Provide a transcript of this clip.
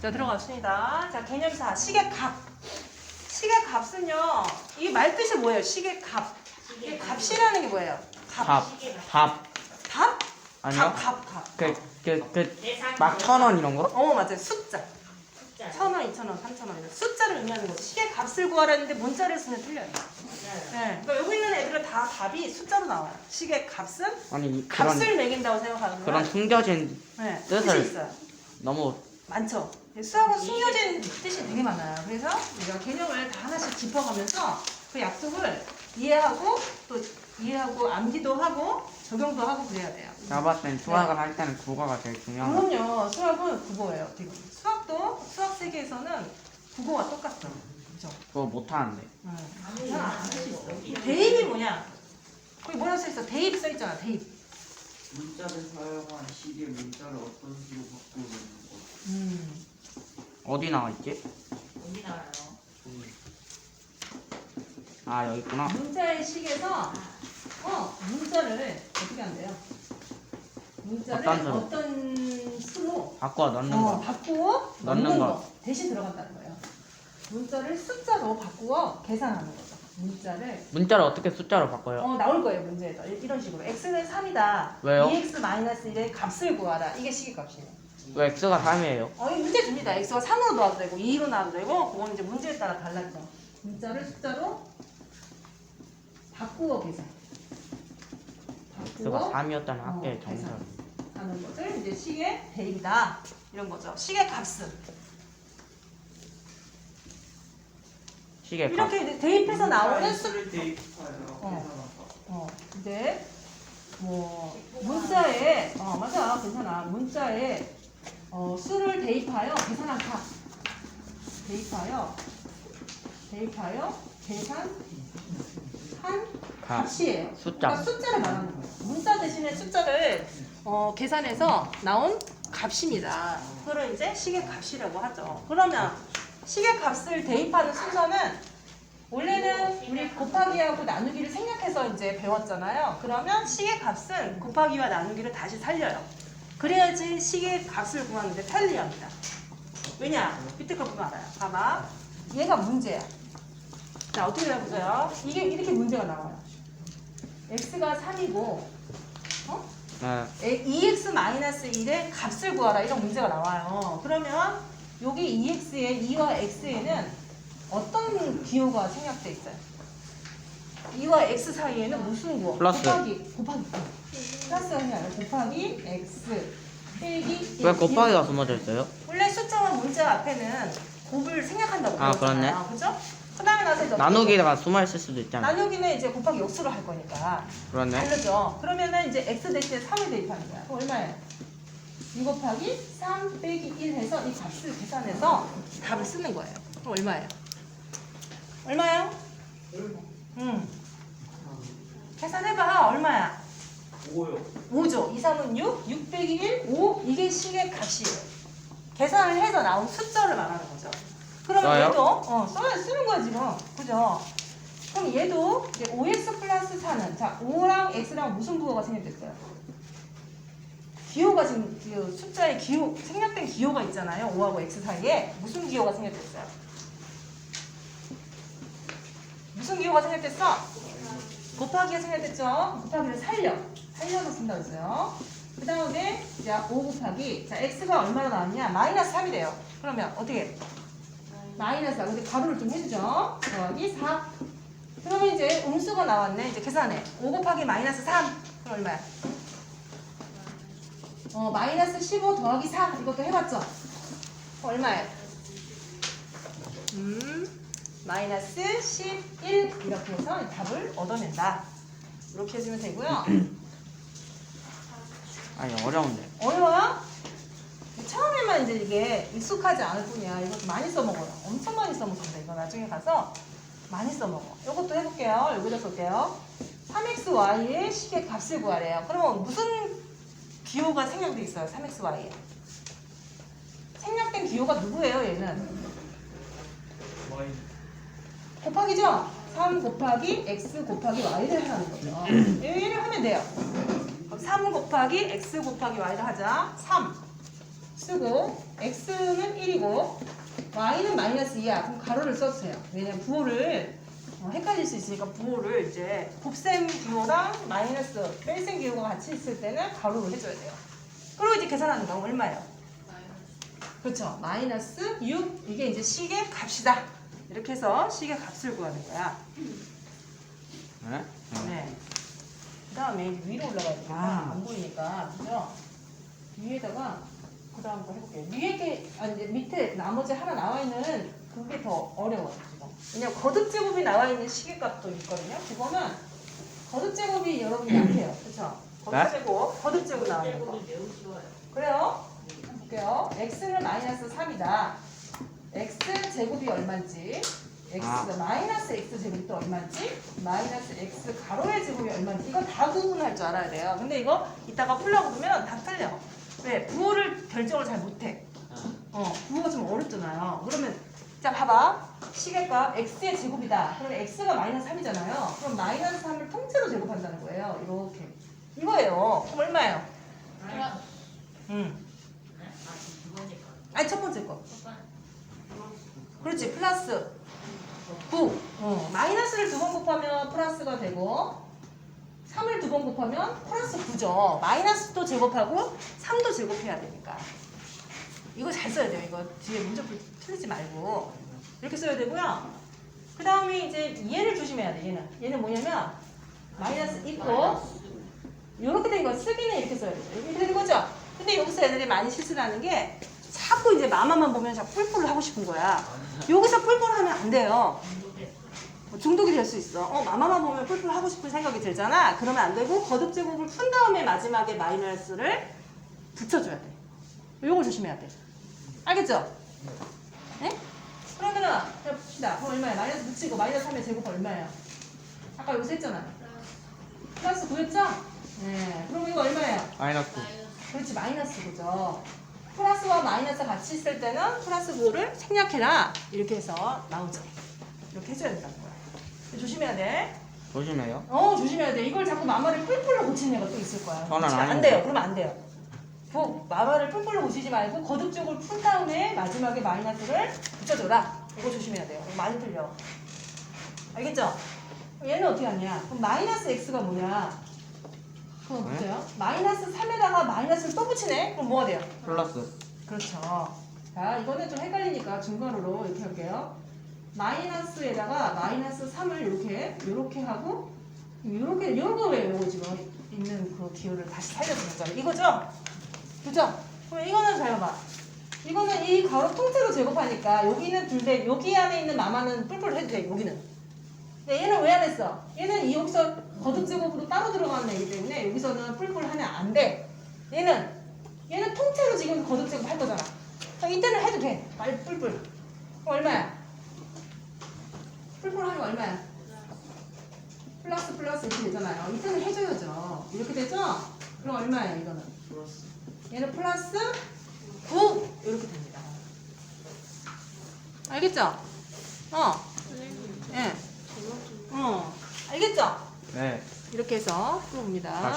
자 들어갔습니다. 자 개념사 시계 값. 시계 값은요. 이 말뜻이 뭐예요? 시계 값. 이 값이라는 게 뭐예요? 값. 밥, 밥 값? 아니요? 값, 값, 값. 그 그 그 막 천 원 이런 거? 어 맞아요. 숫자. 천 원, 이천 원, 삼천 원. 이런 숫자를 의미하는 거죠. 시계 값을 구하라는데 문자를 쓰면 틀려요. 네. 그러니까 여기 있는 애들은 다 답이 숫자로 나와요. 시계 값은 아니 이- 그런 값을 매긴다고 생각하는 그런 거예요. 숨겨진 네, 뜻을- 뜻이 있어요. 너무 많죠. 수학은 숨겨진 뜻이 되게 많아요. 그래서 우리가 개념을 다 하나씩 짚어가면서 그 약속을 이해하고 또 이해하고 암기도 하고 적용도 하고 그래야 돼요. 제가 봤을 땐 수학을 할 때는 국어가 제일 중요한 거. 그럼요. 수학은 국어예요. 되게. 수학도 수학 세계에서는 국어와 똑같죠. 그죠? 그거 못 하는데. 응. 할수 있어. 대입이 뭐냐? 거기 뭐라 써 있어? 대입 써 있잖아. 대입. 문자를 사용한 시계 문자를 어떤 식으로 바꾸는 것 음. 어디 나와 있지? 어디 나와요? 아 여기 있구나. 문자의 식에서 어 문자를 어떻게 한대요? 문자를 어떤 수로? 어떤 수로 바꿔 넣는 어, 거. 바꾸어 넣는 넣는 거. 거 대신 들어간다는 거예요. 문자를 숫자로 바꾸어 계산하는 거죠. 문자를 문자를 어떻게 숫자로 바꿔요? 어 나올 거예요 문제에서 이- 이런 식으로 x는 3이다. 왜요? 2x 마이너스 1의 값을 구하라. 이게 시계값이에요. 왜 x가 3이에요? 어, 이 문제 줍니다. x가 3으로 나와도 되고 2로 나와도 되고 그건 이제 문제에 따라 달라져. 문자를 숫자로 바꾸어 계산. x가 3이었다는 어, 학교의 정설. 계산. 하는 것을 이제 시계 대입이다 이런 거죠. 시계 값은 시계 값. 이렇게 이제 대입해서 나오는 수. 수를 대입하여 어. 계산하다. 어 이제 뭐 문자에 어 맞아 괜찮아 문자에 어 수를 대입하여 계산한 값 대입하여 대입하여 계산 한 값. 값이에요. 숫자. 그러니까 숫자를 말하는 거예요. 문자 대신에 숫자를 어, 계산해서 나온 값입니다. 그걸 이제 시계 값이라고 하죠. 그러면 시계 값을 대입하는 순서는 원래는 우리 곱하기하고 나누기를 생략해서 이제 배웠잖아요. 그러면 시계 값은 곱하기와 나누기를 다시 살려요. 그래야지 시계 값을 구하는데 편리합니다. 왜냐? 밑에 거 보면 알아요. 봐봐. 얘가 문제야. 자, 어떻게 해보세요? 이게 이렇게 문제가 나와요. x가 3이고, 어? 네. 2x-1의 값을 구하라. 이런 문제가 나와요. 그러면 여기 2x에 2와 x에는 어떤 기호가 생략돼 있어요? 2와 x 사이에는 무슨 구호? 플러스. 곱하기, 곱하기. 플러스가 아니라 곱하기 x 빼기 왜 1. 곱하기가 숨어져 있어요? 원래 숫자와 문자 앞에는 곱을 생략한다고 아, 배웠잖아요. 그죠? 그 다음에 나서 이제 나누기가 숨어 있을 수도 있잖아. 나누기는 이제 곱하기 역수로 할 거니까 그렇네. 다르죠. 그러면은 이제 x 대신에 3을 대입하는 거야. 그럼 얼마예요? 2 곱하기 3 빼기 1 해서 이 값을 계산해서 답을 쓰는 거예요. 그럼 얼마예요? 얼마예요? 응. 계산해봐. 얼마야? 오요. 5죠. 2, 3은 6, 6 빼기 1, 5. 이게 식의 값이에요. 계산을 해서 나온 숫자를 말하는 거죠. 그러면 써요? 얘도 어, 써야 쓰는 거야 지금. 그죠? 그럼 얘도 이제 5x 플러스 4는 자 5랑 x랑 무슨 부호가 생략됐어요? 기호가 지금 그 숫자에 기호 생략된 기호가 있잖아요. 5하고 x 사이에 무슨 기호가 생략됐어요? 무슨 기호가 생략됐어? 곱하기가 생략됐죠? 곱하기를 살려. 살려서 쓴다고 했어요. 그 다음에 자, 5 곱하기 자 x가 얼마나 나왔냐? 마이너스 3이래요. 그러면 어떻게? 마이너스 4. 근데 가로를 좀 해주죠. 더하기 4. 그러면 이제 음수가 나왔네. 이제 계산해. 5 곱하기 마이너스 3. 그럼 얼마야? 어, 마이너스 15 더하기 4. 이것도 해봤죠? 어, 얼마예요? 음, 마이너스 11 이렇게 해서 답을 얻어낸다. 이렇게 해주면 되고요. 아니 어려운데. 어려워요? 처음에만 이제 이게 익숙하지 않을 뿐이야. 이것도 많이 써먹어요. 엄청 많이 써먹습니다. 이거 나중에 가서 많이 써먹어. 이것도 해볼게요. 여기다 쓸게요. 3xy의 식의 값을 구하래요. 그러면 무슨 기호가 생략돼 있어요? 3xy에. 생략된 기호가 누구예요? 얘는. 곱하기죠? 3 곱하기 x 곱하기 y를 하는 거죠. 얘를 하면 돼요. 그럼 3 곱하기 x 곱하기 y를 하자. 3 쓰고 x는 1 1이고 y는 마이너스 2야. 그럼 가로를 써주세요. 왜냐면 부호를 어, 헷갈릴 수 있으니까 부호를 이제 곱셈 기호랑 마이너스 뺄셈 기호가 같이 있을 때는 가로를 해줘야 돼요. 그리고 이제 계산하는 거 얼마예요? 그렇죠. 마이너스 6 이게 이제 식의 값이다. 이렇게 해서 식의 값을 구하는 거야. 네? 네. 그 다음에 위로 올라가야 되니까 아. 안 보이니까 그죠? 위에다가 그 다음 거 해볼게요. 위에 게 아니 이제 밑에 나머지 하나 나와 있는 그게 더 어려워요 지금. 왜냐면 거듭 제곱이 나와 있는 시계값도 있거든요. 그거는 거듭 제곱이 여러분이 약해요. 그렇죠? 거듭 네? 제곱, 거듭 제곱 나와 있는 거. 그래요? 볼게요. x는 마이너스 3이다. x 제곱이 얼마인지 x 아. 마이너스 x 제곱이 또 얼마인지 마이너스 x 가로의 제곱이 얼마인지 이거 다 구분할 줄 알아야 돼요. 근데 이거 이따가 풀려고 보면 다 틀려. 왜? 부호를 결정을 잘 못해. 어, 부호가 좀 어렵잖아요. 그러면 자 봐봐. 시계값 x의 제곱이다. 그러면 x가 마이너스 3이잖아요. 그럼 마이너스 3을 통째로 제곱한다는 거예요. 이렇게. 이거예요. 그럼 얼마예요? 음. 아니 첫 번째 거. 그렇지 플러스 9. 어, 마이너스를 두 번 곱하면 플러스가 되고 3을 두 번 곱하면 플러스 9죠. 마이너스도 제곱하고 3도 제곱해야 되니까. 이거 잘 써야 돼요. 이거 뒤에 문제풀 틀리지 말고 이렇게 써야 되고요. 그 다음에 이제 얘를 조심해야 돼. 얘는 얘는 뭐냐면 마이너스 있고 이렇게 된 거 쓰기는 이렇게 써야 돼요. 이렇게 되는 거죠. 근데 여기서 애들이 많이 실수를 하는 게 자꾸 이제 마마만 보면 자꾸 뿔뿔을 하고 싶은 거야. 여기서 뿔뿔 하면 안 돼요. 뭐 중독이 될 수 있어. 어, 마마만 보면 뿔뿔 하고 싶은 생각이 들잖아. 그러면 안 되고 거듭 제곱을 푼 다음에 마지막에 마이너스를 붙여줘야 돼. 요걸 조심해야 돼. 알겠죠? 네? 그러면은 자 봅시다. 그럼 얼마야? 마이너스 붙이고 마이너스 하면 제곱 얼마예요? 아까 여기서 했잖아. 플러스 9였죠? 네. 그럼 이거 얼마예요? 마이너스 9. 그렇지 마이너스 그죠 플러스와 마이너스 같이 있을 때는 플러스 9를 생략해라 이렇게 해서 나오죠 이렇게 해줘야 된다는 거야 조심해야 돼 조심해요. 어, 조심해야 돼 이걸 자꾸 마마를 뿔뿔로 고치는 애가 또 있을 거야 저는? 안 아닌데. 돼요 그러면 안 돼요 그 마마를 뿔뿔로 고치지 말고 거듭 쪽을 푼 다음에 마지막에 마이너스를 붙여줘라 이거 조심해야 돼요 이거 많이 틀려 알겠죠? 얘는 어떻게 하냐 그럼 마이너스 x가 뭐냐 그럼 네? 보세요 마이너스 3에다가 마이너스를 또 붙이네 그럼 뭐가 돼요? 플러스. 그렇죠. 자, 이거는 좀 헷갈리니까 중괄호로 이렇게 할게요. 마이너스에다가 마이너스 3을 이렇게, 이렇게 하고, 이렇게, 요거 왜 요거 지금 있는 그 기호를 다시 살려주는 거잖아요. 이거죠? 그죠? 그럼 이거는 잘 봐봐. 이거는 이 가로 통째로 제곱하니까 여기는 둘대 여기 안에 있는 마마는 뿔뿔 해도 돼, 여기는. 근데 얘는 왜 안 했어? 얘는 이 여기서 거듭 제곱으로 따로 들어가는 애기 때문에 여기서는 뿔뿔 하면 안 돼. 얘는 얘는 통째로 지금 거듭 제곱 할 거잖아. 이때는 해도 돼. 말 뿔뿔. 얼마야? 뿔뿔 하면 얼마야? 플러스 플러스 이렇게 되잖아요. 이때는 해줘야죠. 이렇게 되죠? 그럼 얼마예요 이거는? 플러스 얘는 플러스 9 이렇게 됩니다. 알겠죠? 어. 예. 어. 알겠죠? 네. 이렇게 해서 풀어봅니다.